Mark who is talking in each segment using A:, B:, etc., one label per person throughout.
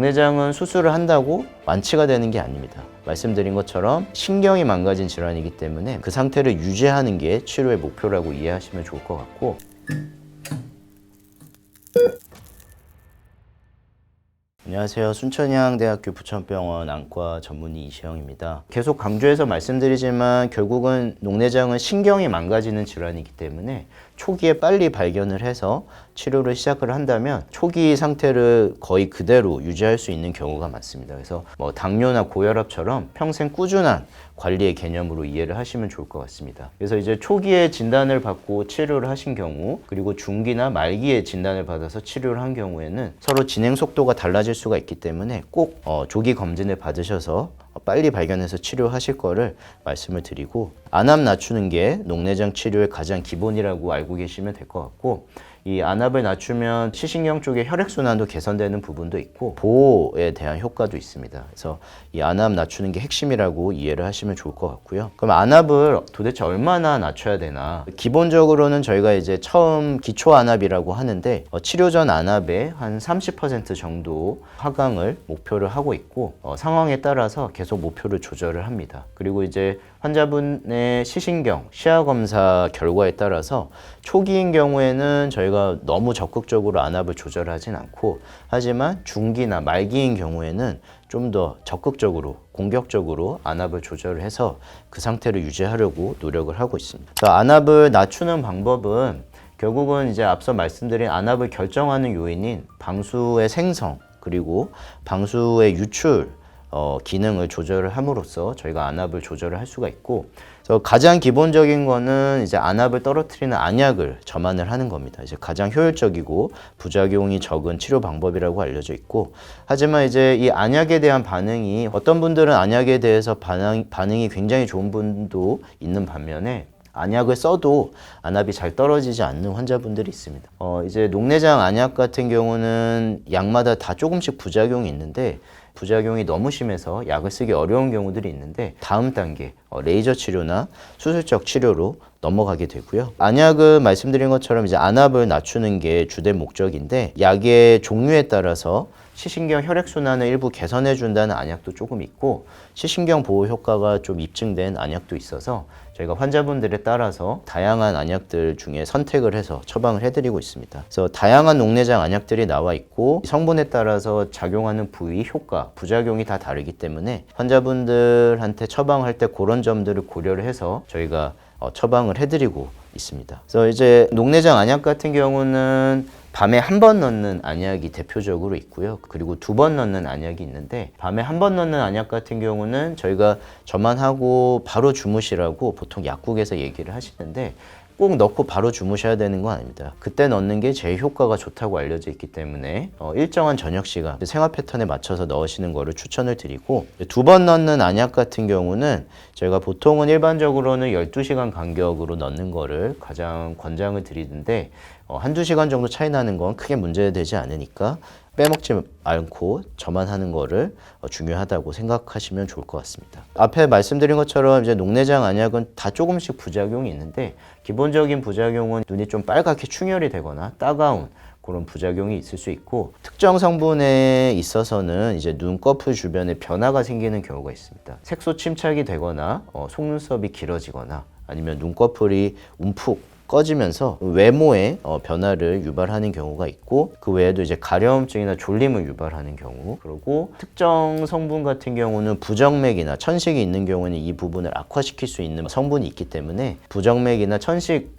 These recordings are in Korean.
A: 녹내장은 수술을 한다고 완치가 되는 게 아닙니다. 말씀드린 것처럼 신경이 망가진 질환이기 때문에 그 상태를 유지하는 게 치료의 목표라고 이해하시면 좋을 것 같고 안녕하세요. 순천향대학교 부천병원 안과 전문의 이시영입니다. 계속 강조해서 말씀드리지만 결국은 녹내장은 신경이 망가지는 질환이기 때문에 초기에 빨리 발견을 해서 치료를 시작을 한다면 초기 상태를 거의 그대로 유지할 수 있는 경우가 많습니다. 그래서 뭐 당뇨나 고혈압처럼 평생 꾸준한 관리의 개념으로 이해를 하시면 좋을 것 같습니다. 그래서 이제 초기에 진단을 받고 치료를 하신 경우 그리고 중기나 말기에 진단을 받아서 치료를 한 경우에는 서로 진행 속도가 달라질 수가 있기 때문에 꼭 어, 조기 검진을 받으셔서 빨리 발견해서 치료하실 거를 말씀을 드리고 안압 낮추는 게 녹내장 치료의 가장 기본이라고 알고 계시면 될 것 같고 이 안압을 낮추면 시신경 쪽의 혈액순환도 개선되는 부분도 있고 보호에 대한 효과도 있습니다. 그래서 이 안압 낮추는 게 핵심이라고 이해를 하시면 좋을 것 같고요. 그럼 안압을 도대체 얼마나 낮춰야 되나? 기본적으로는 저희가 이제 처음 기초 안압이라고 하는데 어, 치료 전 안압의 한 30% 정도 하강을 목표를 하고 있고 어, 상황에 따라서 계속 목표를 조절을 합니다. 그리고 이제 환자분의 시신경, 시야 검사 결과에 따라서 초기인 경우에는 저희가 너무 적극적으로 안압을 조절하진 않고 하지만 중기나 말기인 경우에는 좀 더 적극적으로 공격적으로 안압을 조절을 해서 그 상태를 유지하려고 노력을 하고 있습니다. 그래서 안압을 낮추는 방법은 결국은 이제 앞서 말씀드린 안압을 결정하는 요인인 방수의 생성 그리고 방수의 유출 어, 기능을 조절을 함으로써 저희가 안압을 조절을 할 수가 있고 그래서 가장 기본적인 거는 이제 안압을 떨어뜨리는 안약을 점안을 하는 겁니다. 이제 가장 효율적이고 부작용이 적은 치료 방법이라고 알려져 있고 하지만 이제 이 안약에 대한 반응이 어떤 분들은 안약에 대해서 반응, 반응이 굉장히 좋은 분도 있는 반면에 안약을 써도 안압이 잘 떨어지지 않는 환자분들이 있습니다. 어, 이제 녹내장 안약 같은 경우는 약마다 다 조금씩 부작용이 있는데 부작용이 너무 심해서 약을 쓰기 어려운 경우들이 있는데 다음 단계 어, 레이저 치료나 수술적 치료로 넘어가게 되고요. 안약은 말씀드린 것처럼 이제 안압을 낮추는 게 주된 목적인데 약의 종류에 따라서 시신경 혈액순환을 일부 개선해 준다는 안약도 조금 있고 시신경 보호 효과가 좀 입증된 안약도 있어서 저희가 환자분들에 따라서 다양한 안약들 중에 선택을 해서 처방을 해드리고 있습니다. 그래서 다양한 녹내장 안약들이 나와 있고 성분에 따라서 작용하는 부위, 효과, 부작용이 다 다르기 때문에 환자분들한테 처방할 때 그런 점들을 고려를 해서 저희가 어, 처방을 해드리고 있습니다. 그래서 이제 녹내장 안약 같은 경우는 밤에 한 번 넣는 안약이 대표적으로 있고요. 그리고 두 번 넣는 안약이 있는데 밤에 한 번 넣는 안약 같은 경우는 저희가 저만 하고 바로 주무시라고 보통 약국에서 얘기를 하시는데 꼭 넣고 바로 주무셔야 되는 건 아닙니다. 그때 넣는 게 제일 효과가 좋다고 알려져 있기 때문에 어, 일정한 저녁 시간 생활 패턴에 맞춰서 넣으시는 거를 추천을 드리고 두 번 넣는 안약 같은 경우는 저희가 보통은 일반적으로는 12시간 간격으로 넣는 거를 가장 권장을 드리는데 어, 한두 시간 정도 차이 나는 건 크게 문제되지 않으니까 빼먹지 않고 저만 하는 거를 어, 중요하다고 생각하시면 좋을 것 같습니다. 앞에 말씀드린 것처럼 이제 녹내장 안약은 다 조금씩 부작용이 있는데 기본적인 부작용은 눈이 좀 빨갛게 충혈이 되거나 따가운 그런 부작용이 있을 수 있고 특정 성분에 있어서는 이제 눈꺼풀 주변에 변화가 생기는 경우가 있습니다. 색소 침착이 되거나 어, 속눈썹이 길어지거나 아니면 눈꺼풀이 움푹 꺼지면서 외모에 어, 변화를 유발하는 경우가 있고 그 외에도 이제 가려움증이나 졸림을 유발하는 경우 그리고 특정 성분 같은 경우는 부정맥이나 천식이 있는 경우는 이 부분을 악화시킬 수 있는 성분이 있기 때문에 부정맥이나 천식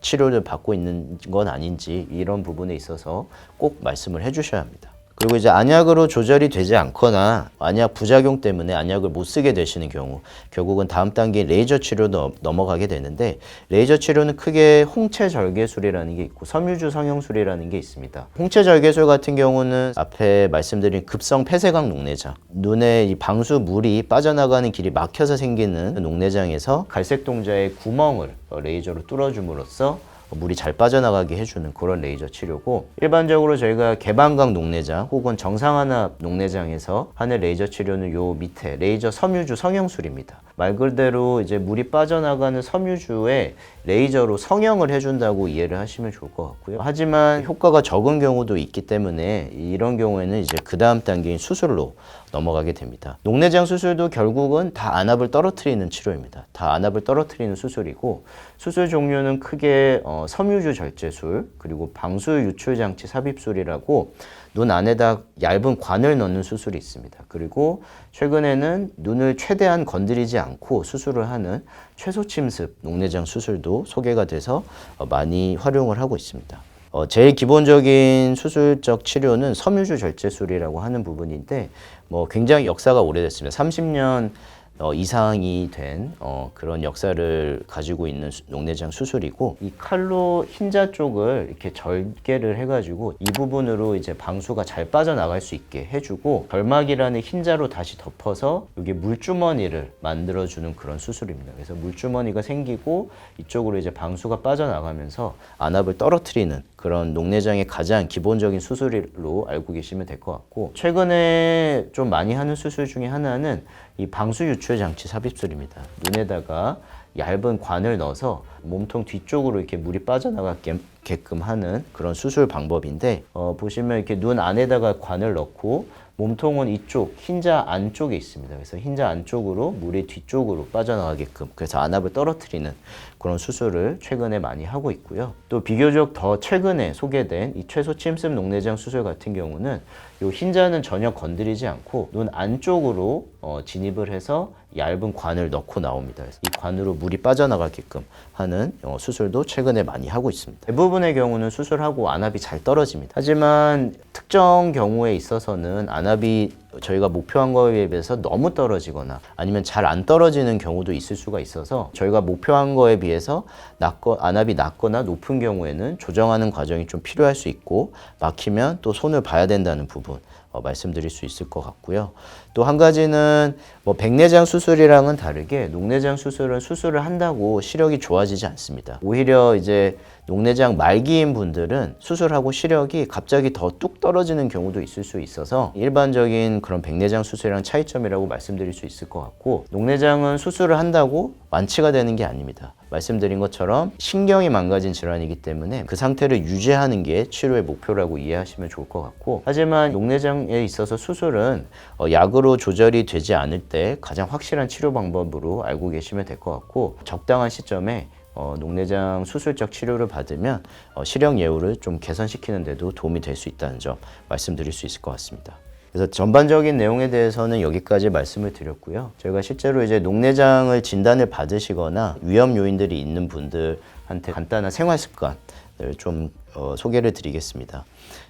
A: 치료를 받고 있는 건 아닌지 이런 부분에 있어서 꼭 말씀을 해주셔야 합니다. 그리고 이제 안약으로 조절이 되지 않거나 안약 부작용 때문에 안약을 못 쓰게 되시는 경우 결국은 다음 단계 레이저 치료로 넘어가게 되는데 레이저 치료는 크게 홍채 절개술이라는 게 있고 섬유주 성형술이라는 게 있습니다. 홍채 절개술 같은 경우는 앞에 말씀드린 급성 폐쇄각 녹내장 눈에 이 방수 물이 빠져나가는 길이 막혀서 생기는 녹내장에서 갈색 동자의 구멍을 레이저로 뚫어줌으로써 물이 잘 빠져나가게 해주는 그런 레이저 치료고 일반적으로 저희가 개방각 녹내장 혹은 정상환압 녹내장에서 하는 레이저 치료는 요 밑에 레이저 섬유주 성형술입니다. 말 그대로 이제 물이 빠져나가는 섬유주에 레이저로 성형을 해준다고 이해를 하시면 좋을 것 같고요. 하지만 효과가 적은 경우도 있기 때문에 이런 경우에는 이제 그 다음 단계인 수술로 넘어가게 됩니다. 녹내장 수술도 결국은 다 안압을 떨어뜨리는 치료입니다. 다 안압을 떨어뜨리는 수술이고 수술 종류는 크게 어, 섬유주 절제술 그리고 방수 유출 장치 삽입술이라고 눈 안에다 얇은 관을 넣는 수술이 있습니다. 그리고 최근에는 눈을 최대한 건드리지 않고 수술을 하는 최소 침습 녹내장 수술도 소개가 돼서 어, 많이 활용을 하고 있습니다. 어, 제일 기본적인 수술적 치료는 섬유주 절제술이라고 하는 부분인데 뭐 굉장히 역사가 오래됐습니다. 30년 어, 이상이 된 어, 그런 역사를 가지고 있는 수- 녹내장 수술이고 이 칼로 흰자 쪽을 이렇게 절개를 해가지고 이 부분으로 이제 방수가 잘 빠져나갈 수 있게 해주고 결막이라는 흰자로 다시 덮어서 여기 물주머니를 만들어주는 그런 수술입니다. 그래서 물주머니가 생기고 이쪽으로 이제 방수가 빠져나가면서 안압을 떨어뜨리는 그런 녹내장의 가장 기본적인 수술로 알고 계시면 될 것 같고 최근에 좀 많이 하는 수술 중에 하나는 이 방수 유출 장치 삽입술입니다. 눈에다가 얇은 관을 넣어서 몸통 뒤쪽으로 이렇게 물이 빠져나가게끔 하는 그런 수술 방법인데 어, 보시면 이렇게 눈 안에다가 관을 넣고 몸통은 이쪽 흰자 안쪽에 있습니다. 그래서 흰자 안쪽으로 물이 뒤쪽으로 빠져나가게끔 그래서 안압을 떨어뜨리는 그런 수술을 최근에 많이 하고 있고요. 또 비교적 더 최근에 소개된 이 최소 침습 녹내장 수술 같은 경우는 이 흰자는 전혀 건드리지 않고 눈 안쪽으로 어, 진입을 해서 얇은 관을 넣고 나옵니다. 그래서 이 관으로 물이 빠져나가게끔 하는 어, 수술도 최근에 많이 하고 있습니다. 대부분의 경우는 수술하고 안압이 잘 떨어집니다. 하지만 특정 경우에 있어서는 안압이 저희가 목표한 거에 비해서 너무 떨어지거나 아니면 잘 안 떨어지는 경우도 있을 수가 있어서 저희가 목표한 거에 비해서 낮거, 안압이 낮거나 높은 경우에는 조정하는 과정이 좀 필요할 수 있고 막히면 또 손을 봐야 된다는 부분 어, 말씀드릴 수 있을 것 같고요. 또 한 가지는 뭐 백내장 수술이랑은 다르게 녹내장 수술은 수술을 한다고 시력이 좋아지지 않습니다. 오히려 이제 녹내장 말기인 분들은 수술하고 시력이 갑자기 더 뚝 떨어지는 경우도 있을 수 있어서 일반적인 그런 백내장 수술이랑 차이점이라고 말씀드릴 수 있을 것 같고 녹내장은 수술을 한다고 완치가 되는 게 아닙니다. 말씀드린 것처럼 신경이 망가진 질환이기 때문에 그 상태를 유지하는 게 치료의 목표라고 이해하시면 좋을 것 같고 하지만 녹내장에 있어서 수술은 어, 약으로 조절이 되지 않을 때 가장 확실한 치료 방법으로 알고 계시면 될 것 같고 적당한 시점에 어, 녹내장 수술적 치료를 받으면 어, 시력 예후를 좀 개선시키는 데도 도움이 될 수 있다는 점 말씀드릴 수 있을 것 같습니다. 그래서 전반적인 내용에 대해서는 여기까지 말씀을 드렸고요. 저희가 실제로 이제 녹내장을 진단을 받으시거나 위험 요인들이 있는 분들한테 간단한 생활 습관을 좀 어, 소개를 드리겠습니다.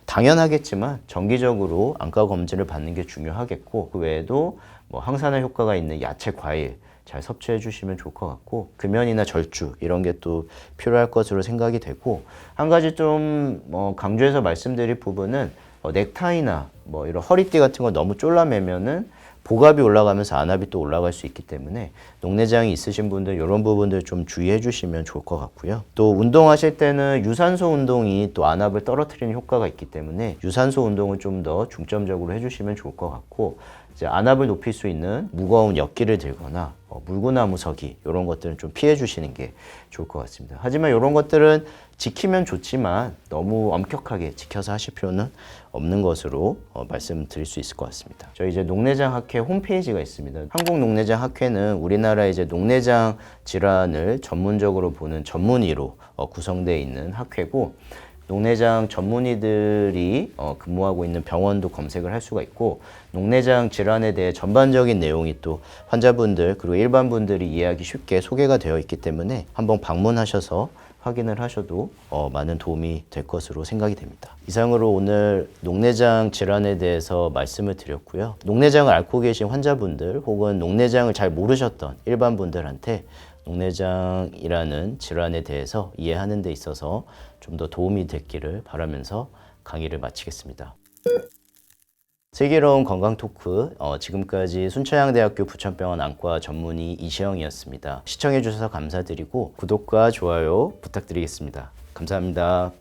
A: 당연하겠지만 정기적으로 안과 검진을 받는 게 중요하겠고 그 외에도 뭐 항산화 효과가 있는 야채, 과일 잘 섭취해 주시면 좋을 것 같고 금연이나 절주 이런 게 또 필요할 것으로 생각이 되고 한 가지 좀 뭐 강조해서 말씀드릴 부분은 어, 넥타이나 뭐 이런 허리띠 같은 거 너무 졸라매면은 복압이 올라가면서 안압이 또 올라갈 수 있기 때문에 녹내장이 있으신 분들 이런 부분들 좀 주의해 주시면 좋을 것 같고요. 또 운동하실 때는 유산소 운동이 또 안압을 떨어뜨리는 효과가 있기 때문에 유산소 운동을 좀 더 중점적으로 해주시면 좋을 것 같고 안압을 높일 수 있는 무거운 엿기를 들거나 어, 물구나무 서기 이런 것들은 좀 피해 주시는 게 좋을 것 같습니다. 하지만 이런 것들은 지키면 좋지만 너무 엄격하게 지켜서 하실 필요는 없는 것으로 어, 말씀드릴 수 있을 것 같습니다. 저희 이제 녹내장 학회 홈페이지가 있습니다. 한국 녹내장 학회는 우리나라 이제 녹내장 질환을 전문적으로 보는 전문의로 어, 구성되어 있는 학회고 녹내장 전문의들이 어, 근무하고 있는 병원도 검색을 할 수가 있고 녹내장 질환에 대해 전반적인 내용이 또 환자분들 그리고 일반 분들이 이해하기 쉽게 소개가 되어 있기 때문에 한번 방문하셔서 확인을 하셔도 어, 많은 도움이 될 것으로 생각이 됩니다. 이상으로 오늘 녹내장 질환에 대해서 말씀을 드렸고요. 녹내장을 앓고 계신 환자분들 혹은 녹내장을 잘 모르셨던 일반 분들한테 녹내장이라는 질환에 대해서 이해하는 데 있어서 좀 더 도움이 됐기를 바라면서 강의를 마치겠습니다. 슬기로운 건강 토크 어, 지금까지 순천향대학교 부천병원 안과 전문의 이시영이었습니다. 시청해 주셔서 감사드리고 구독과 좋아요 부탁드리겠습니다. 감사합니다.